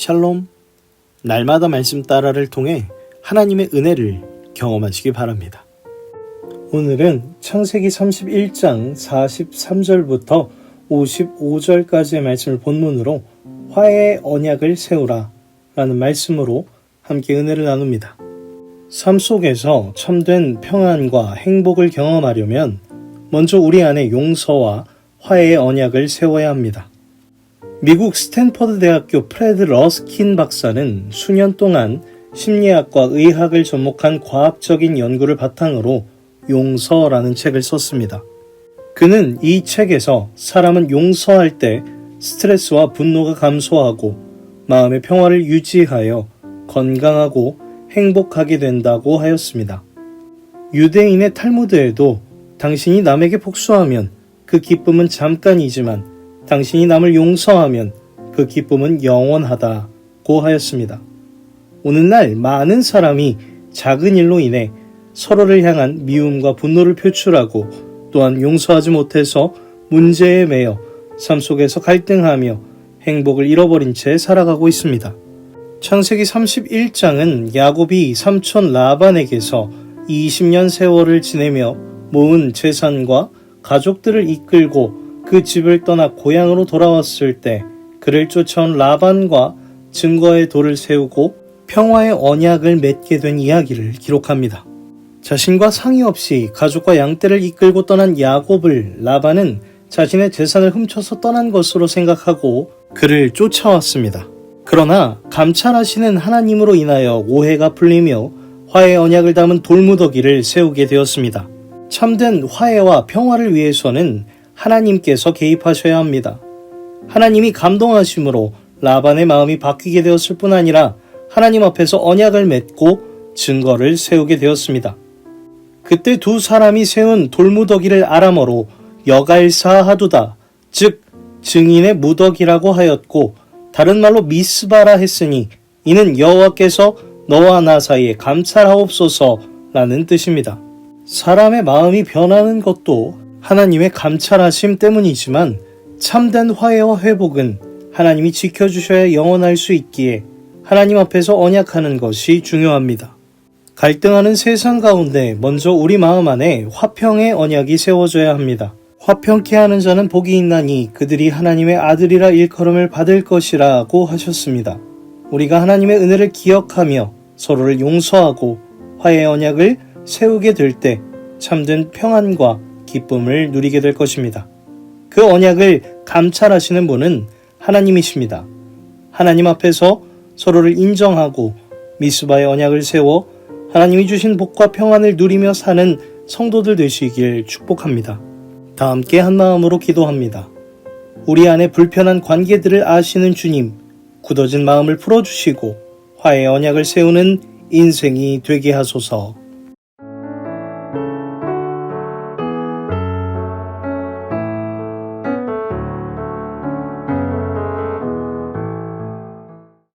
샬롬. 날마다 말씀 따라를 통해 하나님의 은혜를 경험하시기 바랍니다. 오늘은 창세기 31장 43절부터 55절까지의 말씀을 본문으로 화해의 언약을 세우라 라는 말씀으로 함께 은혜를 나눕니다. 삶 속에서 참된 평안과 행복을 경험하려면 먼저 우리 안에 용서와 화해의 언약을 세워야 합니다. 미국 스탠퍼드 대학교 프레드 러스킨 박사는 수년 동안 심리학과 의학을 접목한 과학적인 연구를 바탕으로 용서라는 책을 썼습니다. 그는 이 책에서 사람은 용서할 때 스트레스와 분노가 감소하고 마음의 평화를 유지하여 건강하고 행복하게 된다고 하였습니다. 유대인의 탈무드에도 당신이 남에게 복수하면 그 기쁨은 잠깐이지만 당신이 남을 용서하면 그 기쁨은 영원하다고 하였습니다. 오늘날 많은 사람이 작은 일로 인해 서로를 향한 미움과 분노를 표출하고 또한 용서하지 못해서 문제에 매여 삶 속에서 갈등하며 행복을 잃어버린 채 살아가고 있습니다. 창세기 31장은 야곱이 삼촌 라반에게서 20년 세월을 지내며 모은 재산과 가족들을 이끌고 그 집을 떠나 고향으로 돌아왔을 때 그를 쫓아온 라반과 증거의 돌을 세우고 평화의 언약을 맺게 된 이야기를 기록합니다. 자신과 상의 없이 가족과 양떼를 이끌고 떠난 야곱을 라반은 자신의 재산을 훔쳐서 떠난 것으로 생각하고 그를 쫓아왔습니다. 그러나 감찰하시는 하나님으로 인하여 오해가 풀리며 화해 언약을 담은 돌무더기를 세우게 되었습니다. 참된 화해와 평화를 위해서는 하나님께서 개입하셔야 합니다. 하나님이 감동하심으로 라반의 마음이 바뀌게 되었을 뿐 아니라 하나님 앞에서 언약을 맺고 증거를 세우게 되었습니다. 그때 두 사람이 세운 돌무더기를 아람어로 여갈사 하두다, 즉 증인의 무더기라고 하였고 다른 말로 미스바라 했으니 이는 여호와께서 너와 나 사이에 감찰하옵소서라는 뜻입니다. 사람의 마음이 변하는 것도 하나님의 감찰하심 때문이지만 참된 화해와 회복은 하나님이 지켜주셔야 영원할 수 있기에 하나님 앞에서 언약하는 것이 중요합니다. 갈등하는 세상 가운데 먼저 우리 마음 안에 화평의 언약이 세워져야 합니다. 화평케 하는 자는 복이 있나니 그들이 하나님의 아들이라 일컬음을 받을 것이라고 하셨습니다. 우리가 하나님의 은혜를 기억하며 서로를 용서하고 화해의 언약을 세우게 될 때 참된 평안과 기쁨을 누리게 될 것입니다. 그 언약을 감찰하시는 분은 하나님이십니다. 하나님 앞에서 서로를 인정하고 미스바의 언약을 세워 하나님이 주신 복과 평안을 누리며 사는 성도들 되시길 축복합니다. 다 함께 한 마음으로 기도합니다. 우리 안에 불편한 관계들을 아시는 주님, 굳어진 마음을 풀어주시고 화해 언약을 세우는 인생이 되게 하소서.